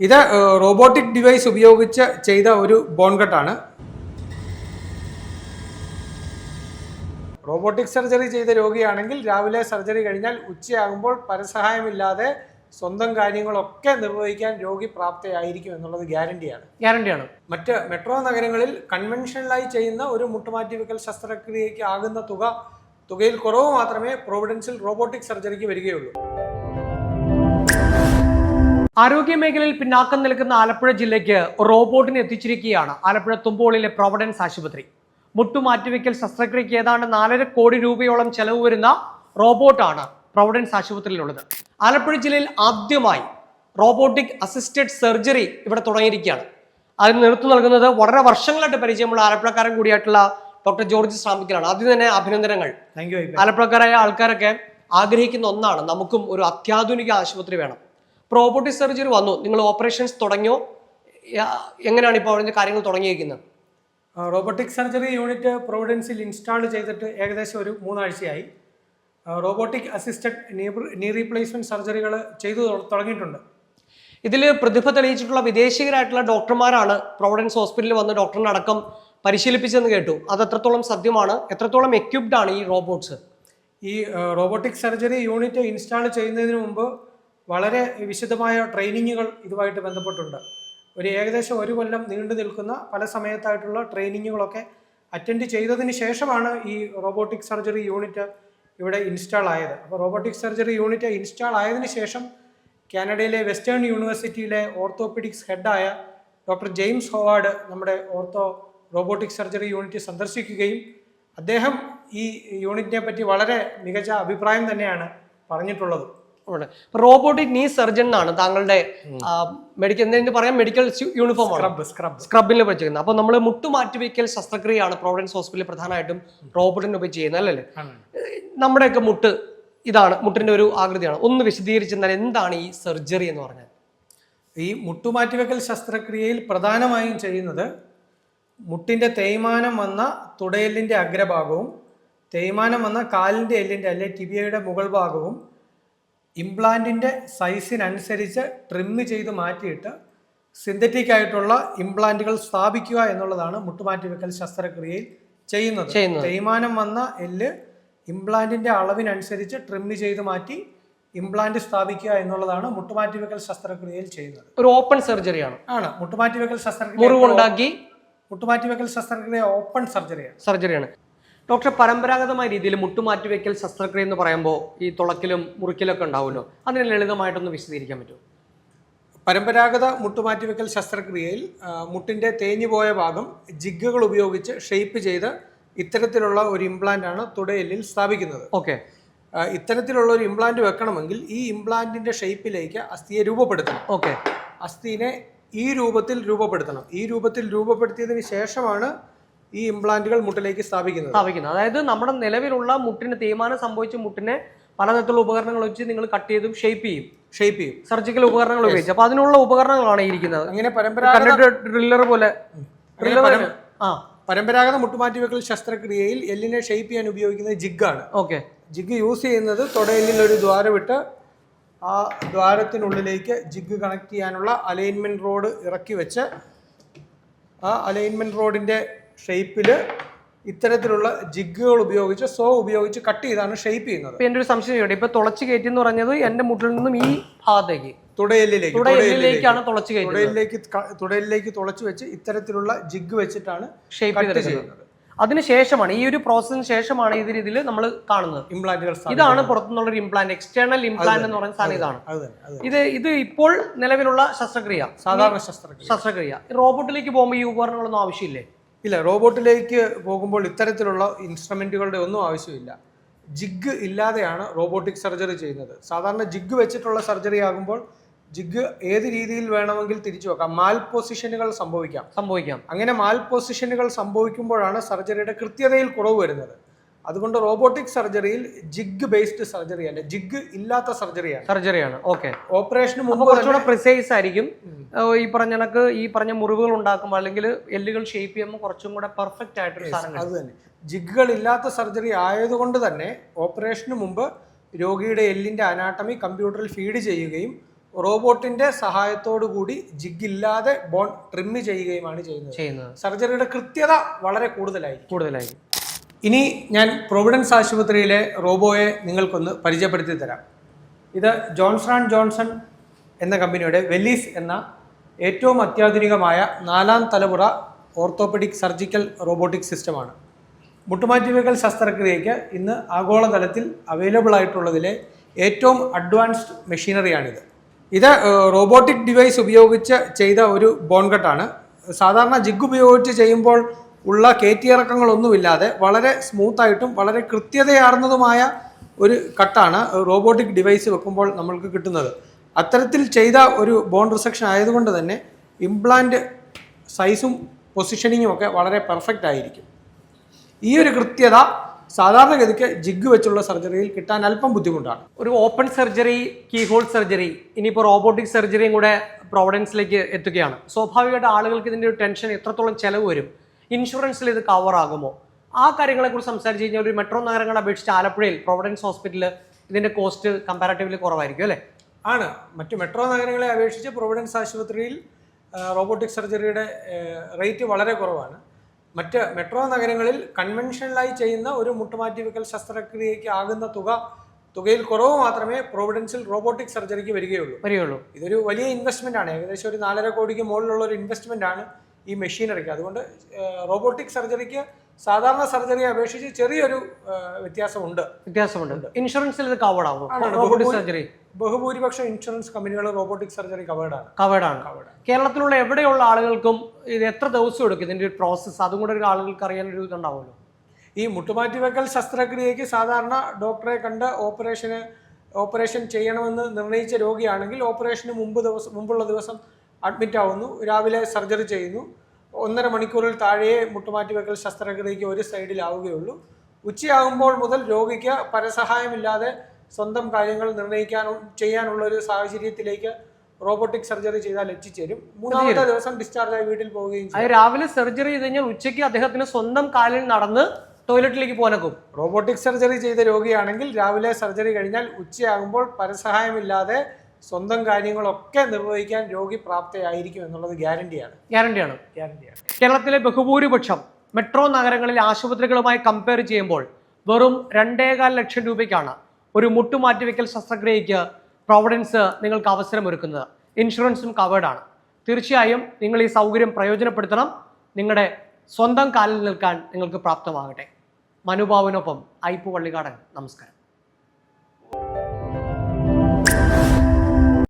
ഇത് robotic device ഉപയോഗിച്ച് ചെയ്ത ഒരു ബോൺ കട്ടാണ് റോബോട്ടിക് സർജറി ചെയ്ത രോഗിയാണെങ്കിൽ രാവിലെ സർജറി കഴിഞ്ഞാൽ ഉച്ചയാകുമ്പോൾ പരസഹായമില്ലാതെ സ്വന്തം കാര്യങ്ങളൊക്കെ നിർവഹിക്കാൻ രോഗി പ്രാപ്തയായിരിക്കും എന്നുള്ളത് ഗ്യാരണ്ടിയാണ്. ഗ്യാരണ്ടിയാണ്. മറ്റ് മെട്രോ നഗരങ്ങളിൽ കൺവെൻഷനലായി ചെയ്യുന്ന ഒരു മുട്ടുമാറ്റി മുട്ടുമാറ്റിവെക്കൽ ശസ്ത്രക്രിയയ്ക്ക് ആകുന്ന തുക തുകയിൽ കുറവ് മാത്രമേ പ്രോവിഡൻസിൽ റോബോട്ടിക് സർജറിക്ക് വരികയുള്ളൂ. ആരോഗ്യ മേഖലയിൽ പിന്നാക്കം നിൽക്കുന്ന ആലപ്പുഴ ജില്ലയ്ക്ക് റോബോട്ടിനെ എത്തിച്ചിരിക്കുകയാണ് ആലപ്പുഴ തുമ്പോളിലെ പ്രൊവിഡൻസ് ആശുപത്രി. മുട്ടുമാറ്റിവെക്കൽ ശസ്ത്രക്രിയയ്ക്ക് ഏതാണ്ട് നാലര കോടി രൂപയോളം ചെലവ് വരുന്ന റോബോട്ടാണ് പ്രൊവിഡൻസ് ആശുപത്രിയിലുള്ളത്. ആലപ്പുഴ ജില്ലയിൽ ആദ്യമായി റോബോട്ടിക് അസിസ്റ്റഡ് സർജറി ഇവിടെ തുടങ്ങിയിരിക്കുകയാണ്. അതിന് നേതൃത്വം നൽകുന്നത് വളരെ വർഷങ്ങളായിട്ട് പരിചയമുള്ള ആലപ്പുഴക്കാരൻ കൂടിയായിട്ടുള്ള ഡോക്ടർ ജോർജ് ശ്രാമിക്കലാണ് ആദ്യം തന്നെ അഭിനന്ദനങ്ങൾ. ആലപ്പുഴക്കാരായ ആൾക്കാരൊക്കെ ആഗ്രഹിക്കുന്ന ഒന്നാണ് നമുക്കും ഒരു അത്യാധുനിക ആശുപത്രി വേണം. റോബോട്ടിക് സർജറി വന്നു. നിങ്ങൾ ഓപ്പറേഷൻസ് തുടങ്ങിയോ? എങ്ങനെയാണ് ഇപ്പോൾ അവിടെ കാര്യങ്ങൾ തുടങ്ങിയിരിക്കുന്നത്? റോബോട്ടിക് സർജറി യൂണിറ്റ് പ്രൊവിഡൻസിൽ ഇൻസ്റ്റാൾ ചെയ്തിട്ട് ഏകദേശം ഒരു മൂന്നാഴ്ചയായി. റോബോട്ടിക് അസിസ്റ്റഡ് നീ റീപ്ലേസ്മെന്റ് സർജറികൾ ചെയ്തു തുടങ്ങിയിട്ടുണ്ട്. ഇതിൽ പ്രതിഭ തെളിയിച്ചിട്ടുള്ള വിദേശികരായിട്ടുള്ള ഡോക്ടർമാരാണ് പ്രൊവിഡൻസ് ഹോസ്പിറ്റലിൽ വന്ന് ഡോക്ടറിനെ അടക്കം പരിശീലിപ്പിച്ചെന്ന് കേട്ടു. അത് എത്രത്തോളം സത്യമാണ്? എത്രത്തോളം എക്യുപ്ഡ് ആണ് ഈ റോബോട്ട്സ്? ഈ റോബോട്ടിക് സർജറി യൂണിറ്റ് ഇൻസ്റ്റാൾ ചെയ്യുന്നതിന് മുമ്പ് വളരെ വിശദമായ ട്രെയിനിങ്ങുകൾ ഇതുമായിട്ട് ബന്ധപ്പെട്ടുണ്ട്. ഒരു ഏകദേശം ഒരു കൊല്ലം നീണ്ടു നിൽക്കുന്ന പല സമയത്തായിട്ടുള്ള ട്രെയിനിങ്ങുകളൊക്കെ അറ്റൻഡ് ചെയ്തതിന് ശേഷമാണ് ഈ റോബോട്ടിക് സർജറി യൂണിറ്റ് ഇവിടെ ഇൻസ്റ്റാൾ ആയത്. അപ്പോൾ റോബോട്ടിക് സർജറി യൂണിറ്റ് ഇൻസ്റ്റാൾ ആയതിനു ശേഷം കാനഡയിലെ വെസ്റ്റേൺ യൂണിവേഴ്സിറ്റിയിലെ ഓർത്തോപെഡിക്സ് ഹെഡായ ഡോക്ടർ ജെയിംസ് ഹോവാർഡ് നമ്മുടെ ഓർത്തോ റോബോട്ടിക് സർജറി യൂണിറ്റ് സന്ദർശിക്കുകയും അദ്ദേഹം ഈ യൂണിറ്റിനെ പറ്റി വളരെ മികച്ച അഭിപ്രായം തന്നെയാണ് പറഞ്ഞിട്ടുള്ളത്. റോബോട്ടിക് നീ സർജൻ എന്നാണ് താങ്കളുടെ മെഡിക്കൽ എന്തെങ്കിലും പറയാം? മെഡിക്കൽ യൂണിഫോം ആണ്? സ്ക്രബ് സ്ക്രബ് സ്ക്രബിൽ വെച്ചിരിക്കുന്നത്. അപ്പോൾ നമ്മൾ മുട്ടുമാറ്റിവെക്കൽ ശസ്ത്രക്രിയയാണ് പ്രോവിഡൻസ് ഹോസ്പിറ്റലിൽ പ്രധാനമായിട്ടും റോബോട്ടിനെ ഉപയോഗിച്ച് ചെയ്യുന്നത് അല്ലല്ലേ നമ്മുടെയൊക്കെ മുട്ട് ഇതാണ് മുട്ടിന്റെ ഒരു ആകൃതിയാണ്. ഒന്ന് വിശദീകരിച്ചാൽ എന്താണ് ഈ സർജറി എന്ന് പറഞ്ഞാൽ? ഈ മുട്ടുമാറ്റിവെക്കൽ ശസ്ത്രക്രിയയിൽ പ്രധാനമായും ചെയ്യുന്നത് മുട്ടിന്റെ തേയ്മാനം വന്ന തുടയെല്ലിന്റെ അഗ്രഭാഗവും തേയ്മാനം വന്ന കാലിന്റെ എല്ലിന്റെ അല്ലെ ടിബിയയുടെ മുകൾ ഭാഗവും ഇംപ്ലാന്റിന്റെ സൈസിനനുസരിച്ച് ട്രിം ചെയ്ത് മാറ്റിയിട്ട് സിന്തറ്റിക് ആയിട്ടുള്ള ഇംപ്ലാന്റുകൾ സ്ഥാപിക്കുക എന്നുള്ളതാണ് മുട്ടുമാറ്റിവെക്കൽ ശസ്ത്രക്രിയയിൽ ചെയ്യുന്നത്. തേയ്മാനം വന്ന എല്ല് ഇംപ്ലാന്റിന്റെ അളവിനനുസരിച്ച് ട്രിം ചെയ്ത് മാറ്റി ഇംപ്ലാന്റ് സ്ഥാപിക്കുക എന്നുള്ളതാണ് മുട്ടുമാറ്റിവെക്കൽ ശസ്ത്രക്രിയയിൽ ചെയ്യുന്നത്. ഒരു ഓപ്പൺ സർജറിയാണ് ആണ്. മുട്ടുമാറ്റിവെക്കൽ ശസ്ത്രക്രിയ മുറിവുണ്ടാക്കി മുട്ടുമാറ്റിവെക്കൽ ശസ്ത്രക്രിയ ഓപ്പൺ സർജറിയാണ് സർജറിയാണ് ഡോക്ടർ പരമ്പരാഗതമായ രീതിയിൽ മുട്ടുമാറ്റിവെക്കൽ ശസ്ത്രക്രിയ എന്ന് പറയുമ്പോൾ ഈ തുളക്കിലും മുറിക്കലൊക്കെ ഉണ്ടാവുമല്ലോ? അതിനെ ലളിതമായിട്ടൊന്ന് വിശദീകരിക്കാൻ പറ്റുമോ? പരമ്പരാഗത മുട്ടുമാറ്റിവെക്കൽ ശസ്ത്രക്രിയയിൽ മുട്ടിന്റെ മുട്ടിന്റെ തേഞ്ഞു പോയ ഭാഗം ജിഗ്ഗുകൾ ഉപയോഗിച്ച് ഷെയ്പ്പ് ചെയ്ത് ഇത്തരത്തിലുള്ള ഒരു ഇംപ്ലാന്റ് ആണ് തുടയെല്ലിൽ സ്ഥാപിക്കുന്നത്. ഓക്കെ. ഇത്തരത്തിലുള്ള ഒരു ഇംപ്ലാന്റ് വെക്കണമെങ്കിൽ ഈ ഇംപ്ലാന്റിന്റെ ഷേപ്പിലേക്ക് അസ്ഥിയെ രൂപപ്പെടുത്തണം. ഓക്കെ. അസ്ഥിനെ ഈ രൂപത്തിൽ രൂപപ്പെടുത്തണം. ഈ രൂപത്തിൽ രൂപപ്പെടുത്തിയതിന് ശേഷമാണ് ഈ ഇംപ്ലാന്റുകൾ മുട്ടിലേക്ക് സ്ഥാപിക്കുന്നത്. സ്ഥാപിക്കുന്നത്. അതായത് നമ്മുടെ നിലവിലുള്ള മുട്ടിന് തേയ്മാനം സംഭവിച്ച മുട്ടിനെ പലതരത്തിലുള്ള ഉപകരണങ്ങൾ വെച്ച് നിങ്ങൾ കട്ട് ചെയ്തും ഷേപ്പ് ചെയ്യും. ഷേപ്പ് ചെയ്യും. സർജിക്കൽ ഉപകരണങ്ങൾ ഉപയോഗിച്ച്. അപ്പൊ അതിനുള്ള ഉപകരണങ്ങളാണ് ഇരിക്കുന്നത്. അങ്ങനെ പരമ്പരാഗത ഡ്രില്ലർ പോലെ. ഡ്രില്ലർ ആ. പരമ്പരാഗത മുട്ടുമാറ്റി വെക്കൽ ശസ്ത്രക്രിയയിൽ എല്ലിനെ ഷേപ്പ് ചെയ്യാൻ ഉപയോഗിക്കുന്നത് ജിഗാണ് ഓക്കെ ജിഗ് യൂസ് ചെയ്യുന്നത് തുടയെല്ലിൽ ഒരു ദ്വാരമിട്ട് ആ ദ്വാരത്തിനുള്ളിലേക്ക് ജിഗ് കണക്ട് ചെയ്യാനുള്ള അലൈൻമെന്റ് റോഡ് ഇറക്കി വെച്ച് ആ അലൈൻമെന്റ് റോഡിന്റെ ഷേപ്പിൽ ഇത്തരത്തിലുള്ള ജിഗുകൾ ഉപയോഗിച്ച് സോ ഉപയോഗിച്ച് കട്ട് ചെയ്താണ് ഷേപ്പ് ചെയ്യുന്നത്. ഇപ്പൊ എന്റെ ഒരു സംശയം ചെയ്യട്ടെ ഇപ്പൊ തുളച്ച് കയറ്റി എന്ന് പറഞ്ഞത് എന്റെ മുട്ടിൽ നിന്നും ഈ ഭാഗത്തേക്ക്. തുടയലിലേക്ക് തുടയലിലേക്കാണ് തുളച്ച് കയറ്റി തുടയിലേക്ക് ക- തുടയിലേക്ക് തുളച്ചു വെച്ച് ഇത്തരത്തിലുള്ള ജിഗ് വെച്ചിട്ടാണ് ഷേപ്പ് ചെയ്യുന്നത്. അതിനുശേഷമാണ് ഈ ഒരു പ്രോസസ്സിന് ശേഷമാണ് ഈ രീതിയിൽ നമ്മൾ കാണുന്നത്. ഇംപ്ലാന്റുകൾ ഇതാണ് പുറത്തുനിന്നുള്ള ഒരു ഇംപ്ലാന്റ് എക്സ്റ്റേണൽ ഇംപ്ലാന്റ് എന്ന് പറയുന്ന സാധനം ഇതാണ്. ഇത് ഇത് ഇപ്പോൾ നിലവിലുള്ള ശസ്ത്രക്രിയ. സാധാരണ ശസ്ത്രക്രിയ. ശസ്ത്രക്രിയ. റോബോട്ടിലേക്ക് പോകുമ്പോൾ ഈ ഉപകരണങ്ങളൊന്നും ആവശ്യമില്ലേ? ഇല്ല റോബോട്ടിലേക്ക് പോകുമ്പോൾ ഇത്തരത്തിലുള്ള ഇൻസ്ട്രുമെന്റുകളുടെ ഒന്നും ആവശ്യമില്ല. ജിഗ് ഇല്ലാതെയാണ് റോബോട്ടിക് സർജറി ചെയ്യുന്നത്. സാധാരണ ജിഗ് വെച്ചിട്ടുള്ള സർജറി ആകുമ്പോൾ ജിഗ് ഏത് രീതിയിൽ വേണമെങ്കിൽ തിരിച്ചു വെക്കാം. മാൽ പൊസിഷനുകൾ സംഭവിക്കാം. സംഭവിക്കാം. അങ്ങനെ മാൽ പൊസിഷനുകൾ സംഭവിക്കുമ്പോഴാണ് സർജറിയുടെ കൃത്യതയിൽ കുറവ് വരുന്നത്. അതുകൊണ്ട് റോബോട്ടിക് സർജറിയിൽ ജിഗ് ബേസ്ഡ് സർജറി അല്ല ജിഗ് ഇല്ലാത്ത സർജറിയാണ്. സർജറിയാണ്. ഓക്കെ. ഓപ്പറേഷന് മുമ്പ് കുറച്ചുകൂടെ പ്രിസൈസ് ആയിരിക്കും. ഈ പറഞ്ഞ കണക്ക് ഈ പറഞ്ഞ മുറിവുകൾ ഉണ്ടാക്കുമ്പോൾ അല്ലെങ്കിൽ എല്ലുകൾ ഷേപ്പ് ചെയ്യുമ്പോൾ കുറച്ചും കൂടെ പെർഫെക്റ്റ് ആയിട്ടൊരു സാധനം അത് തന്നെ. ജിഗുകൾ ഇല്ലാത്ത സർജറി ആയതുകൊണ്ട് തന്നെ ഓപ്പറേഷന് മുമ്പ് രോഗിയുടെ എല്ലിന്റെ അനാട്ടമി കമ്പ്യൂട്ടറിൽ ഫീഡ് ചെയ്യുകയും റോബോട്ടിന്റെ സഹായത്തോടു കൂടി ജിഗ് ഇല്ലാതെ ബോൺ ട്രിം ചെയ്യുകയുമാണ് ചെയ്യുന്നത്. സർജറിയുടെ കൃത്യത വളരെ കൂടുതലായി കൂടുതലായി ഇനി ഞാൻ പ്രൊവിഡൻസ് ആശുപത്രിയിലെ റോബോയെ നിങ്ങൾക്കൊന്ന് പരിചയപ്പെടുത്തി തരാം. ഇത് ജോൺസൺ ആൻഡ് ജോൺസൺ എന്ന കമ്പനിയുടെ വെല്ലീസ് എന്ന ഏറ്റവും അത്യാധുനികമായ നാലാം തലമുറ ഓർത്തോപെഡിക് സർജിക്കൽ റോബോട്ടിക് സിസ്റ്റമാണ്. മുട്ടുമാറ്റിവെക്കൽ ശസ്ത്രക്രിയയ്ക്ക് ഇന്ന് ആഗോളതലത്തിൽ അവൈലബിൾ ആയിട്ടുള്ളതിലെ ഏറ്റവും അഡ്വാൻസ്ഡ് മെഷീനറിയാണിത് ഇത് റോബോട്ടിക് ഡിവൈസ് ഉപയോഗിച്ച് ചെയ്ത ഒരു ബോൺകട്ടാണ്. സാധാരണ ജിഗ് ഉപയോഗിച്ച് ചെയ്യുമ്പോൾ ഉള്ള കയറ്റിയിറക്കങ്ങളൊന്നുമില്ലാതെ വളരെ സ്മൂത്തായിട്ടും വളരെ കൃത്യതയാർന്നതുമായ ഒരു കട്ടാണ് റോബോട്ടിക് ഡിവൈസ് വെക്കുമ്പോൾ നമ്മൾക്ക് കിട്ടുന്നത്. അത്തരത്തിൽ ചെയ്ത ഒരു ബോൺ റിസക്ഷൻ ആയതുകൊണ്ട് തന്നെ ഇംപ്ലാന്റ് സൈസും പൊസിഷനിങ്ങും ഒക്കെ വളരെ പെർഫെക്റ്റ് ആയിരിക്കും. ഈ ഒരു കൃത്യത സാധാരണഗതിക്ക് ജിഗ് വെച്ചുള്ള സർജറിയിൽ കിട്ടാൻ അല്പം ബുദ്ധിമുട്ടാണ്. ഒരു open surgery keyhole surgery ഇനിയിപ്പോൾ റോബോട്ടിക് സർജറിയും കൂടെ പ്രോവിഡൻസിലേക്ക് എത്തുകയാണ്. സ്വാഭാവികമായിട്ട് ആളുകൾക്ക് ഇതിന്റെ ഒരു ടെൻഷൻ എത്രത്തോളം ചെലവ് വരും? ഇൻഷുറൻസിൽ ഇത് കവർ ആകുമോ ആ കാര്യങ്ങളെക്കുറിച്ച് സംസാരിച്ച് കഴിഞ്ഞാൽ ഒരു മെട്രോ നഗരങ്ങളെ അപേക്ഷിച്ച് ആലപ്പുഴയിൽ പ്രൊവിഡൻസ് ഹോസ്പിറ്റലിൽ ഇതിന്റെ കോസ്റ്റ് കമ്പാരറ്റീവ്ലി കുറവായിരിക്കും അല്ലേ? ആണ്. മറ്റു മെട്രോ നഗരങ്ങളെ അപേക്ഷിച്ച് പ്രൊവിഡൻസ് ആശുപത്രിയിൽ റോബോട്ടിക് സർജറിയുടെ റേറ്റ് വളരെ കുറവാണ്. മറ്റ് മെട്രോ നഗരങ്ങളിൽ കൺവെൻഷനലായി ചെയ്യുന്ന ഒരു മുട്ടുമാറ്റി മുട്ടുമാറ്റിവെക്കൽ ശസ്ത്രക്രിയയ്ക്ക് ആകുന്ന തുക തുകയിൽ കുറവ് മാത്രമേ പ്രൊവിഡൻസിൽ റോബോട്ടിക് സർജറിക്ക് വരികയുള്ളൂ. വരികയുള്ളൂ. ഇതൊരു വലിയ ഇൻവെസ്റ്റ്മെന്റ് ആണ്. ഏകദേശം ഒരു നാലര കോടിക്ക് മുകളിലുള്ള ഒരു ഇൻവെസ്റ്റ്മെന്റ് ആണ്. ഈ മെഷീനറിക്ക് അതുകൊണ്ട് റോബോട്ടിക് സർജറിക്ക് സാധാരണ സർജറിയെ അപേക്ഷിച്ച് ചെറിയൊരു വ്യത്യാസമുണ്ട്. വ്യത്യാസമുണ്ട്. ഇൻഷുറൻസിൽ ഇത് കവേർഡ് ആവും ആണ്. റോബോട്ടിക് സർജറി ബഹുഭൂരിപക്ഷം ഇൻഷുറൻസ് കമ്പനികൾ റോബോട്ടിക് സർജറി കവേർഡാണ് കവേർഡ് ആണ്. കേരളത്തിലുള്ള എവിടെയുള്ള ആളുകൾക്കും ഇത് എത്ര ദിവസം എടുക്കും ഇതിന്റെ ഒരു പ്രോസസ്സ് അതും കൂടെ ഒരു ആളുകൾക്ക് അറിയാൻ ഒരു ഇതുണ്ടാവുമല്ലോ. ഈ മുട്ടുമാറ്റിവെക്കൽ ശസ്ത്രക്രിയയ്ക്ക് സാധാരണ ഡോക്ടറെ കണ്ട് ഓപ്പറേഷന് ഓപ്പറേഷൻ ചെയ്യണമെന്ന് നിർണയിച്ച രോഗിയാണെങ്കിൽ ഓപ്പറേഷന് മുമ്പ് ദിവസം മുമ്പുള്ള ദിവസം അഡ്മിറ്റ് ആവുന്നു. രാവിലെ സർജറി ചെയ്യുന്നു. ഒന്നര മണിക്കൂറിൽ താഴെയേ മുട്ടുമാറ്റിവെക്കൽ ശസ്ത്രക്രിയയ്ക്ക് ഒരു സൈഡിലാവുകയുള്ളൂ. ഉച്ചയാകുമ്പോൾ മുതൽ രോഗിക്ക് പരസഹായമില്ലാതെ സ്വന്തം കാര്യങ്ങൾ നിർണയിക്കാൻ ചെയ്യാനുള്ള ഒരു സാഹചര്യത്തിലേക്ക് റോബോട്ടിക് സർജറി ചെയ്താൽ എത്തിച്ചേരും. മൂന്നാമത്തെ ദിവസം ഡിസ്ചാർജ് ആയി വീട്ടിൽ പോവുകയും ചെയ്യും. രാവിലെ സർജറി ചെയ്ത് കഴിഞ്ഞാൽ ഉച്ചയ്ക്ക് അദ്ദേഹത്തിന് സ്വന്തം കാലിൽ നടന്ന് ടോയ്ലറ്റിലേക്ക് പോകാനൊക്കും. റോബോട്ടിക് സർജറി ചെയ്ത രോഗിയാണെങ്കിൽ രാവിലെ സർജറി കഴിഞ്ഞാൽ ഉച്ചയാകുമ്പോൾ പരസഹായമില്ലാതെ സ്വന്തം കാര്യങ്ങളൊക്കെ നിർവഹിക്കാൻ രോഗി പ്രാപ്തയായിരിക്കും എന്നുള്ളത് ഗ്യാരണ്ടിയാണ്. ഗ്യാരണ്ടിയാണ്. ഗ്യാരണ്ടിയാണ്. കേരളത്തിലെ ബഹുഭൂരിപക്ഷം മെട്രോ നഗരങ്ങളിൽ ആശുപത്രികളുമായി കമ്പയർ ചെയ്യുമ്പോൾ വെറും രണ്ടേകാൽ ലക്ഷം രൂപയ്ക്കാണ് ഒരു മുട്ടുമാറ്റിവെക്കൽ ശസ്ത്രക്രിയയ്ക്ക് പ്രൊവിഡൻസ് നിങ്ങൾക്ക് അവസരമൊരുക്കുന്നത്. ഇൻഷുറൻസും കവേർഡാണ് തീർച്ചയായും നിങ്ങൾ ഈ സൗകര്യം പ്രയോജനപ്പെടുത്തണം. നിങ്ങളുടെ സ്വന്തം കാലിൽ നിൽക്കാൻ നിങ്ങൾക്ക് പ്രാപ്തമാകട്ടെ. മനുഭാവിനൊപ്പം ഐപ്പു പള്ളിക്കാടൻ. നമസ്കാരം.